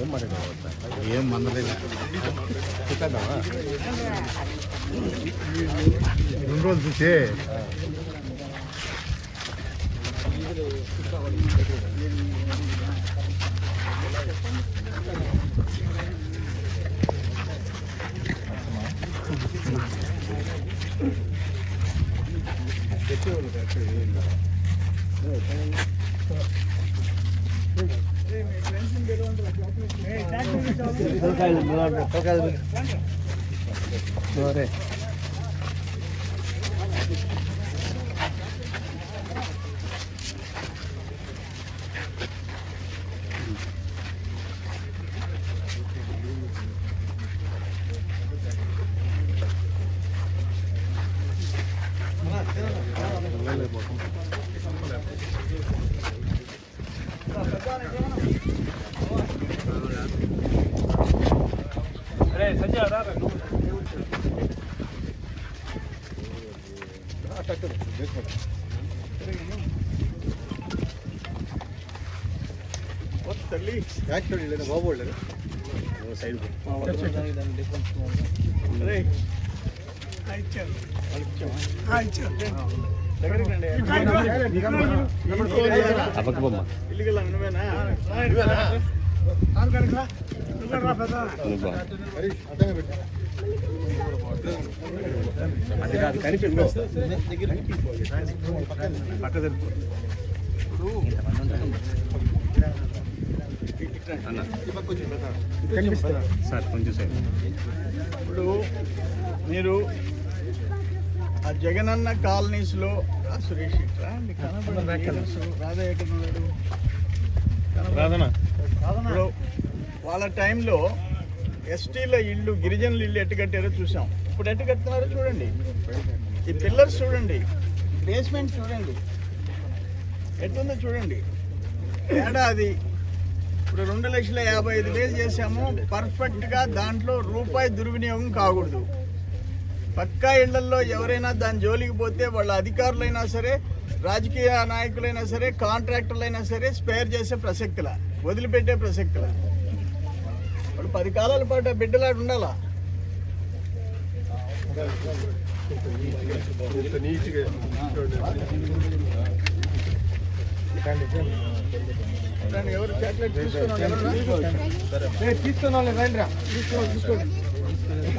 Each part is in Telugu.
ఏం మాట్లాడవా ఏం మందలేదు రెండు రోజులు చూసే Sore. ಬಾಬು ಒಳ್ಳೆ ಸೈಡ್ ಆಯ್ತು ಆಯ್ತು ಆಯ್ತು బొమ్మ. అది కాదు కనిపించు పక్క సార్ కొంచెం సైడ్ ఇప్పుడు మీరు ఆ జగనన్న కాలనీస్లో ఆ సురేష్ కనపడదు. రాధా ఎక్కడ ఉన్నాడు? కనపడదు. ఇప్పుడు వాళ్ళ టైంలో ఎస్టీల ఇల్లు గిరిజనుల ఇల్లు ఎట్టు కట్టారో చూసాం. ఇప్పుడు ఎట్టు కడుతున్నారో చూడండి. ఈ పిల్లర్స్ చూడండి. బేస్మెంట్ చూడండి. ఎట్టుందో చూడండి. ఏడాది ఇప్పుడు రెండు లక్షల యాభై ఐదు వేలు చేసాము పర్ఫెక్ట్గా దాంట్లో రూపాయి దుర్వినియోగం కాకూడదు. పక్కా ఇళ్ళలో ఎవరైనా దాని జోలికి పోతే వాళ్ళ అధికారులైనా సరే రాజకీయ నాయకులైనా సరే కాంట్రాక్టర్లైనా సరే స్పేర్ చేసే ప్రసక్తిలా వదిలిపెట్టే ప్రసక్తిలా. వాళ్ళు పది కాలాల పాటు బిడ్డలాడు ఉండాలా? ఎవరు చాక్లెట్ ఎవరన్నా? తీసుకున్నాను రండి రా. తీసుకోండి.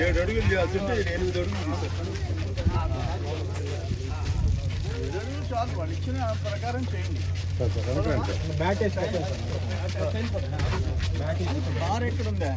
ఏడు అడుగులు చేయాల్సింటే ఈయన ఎనిమిది అడుగులు తీశారు. ఏడు అడుగులు చాలు వాళ్ళు ఇచ్చిన ప్రకారం చేయండి బ్యాట్ బ్యాట్ బార్ ఎక్కడ ఉందా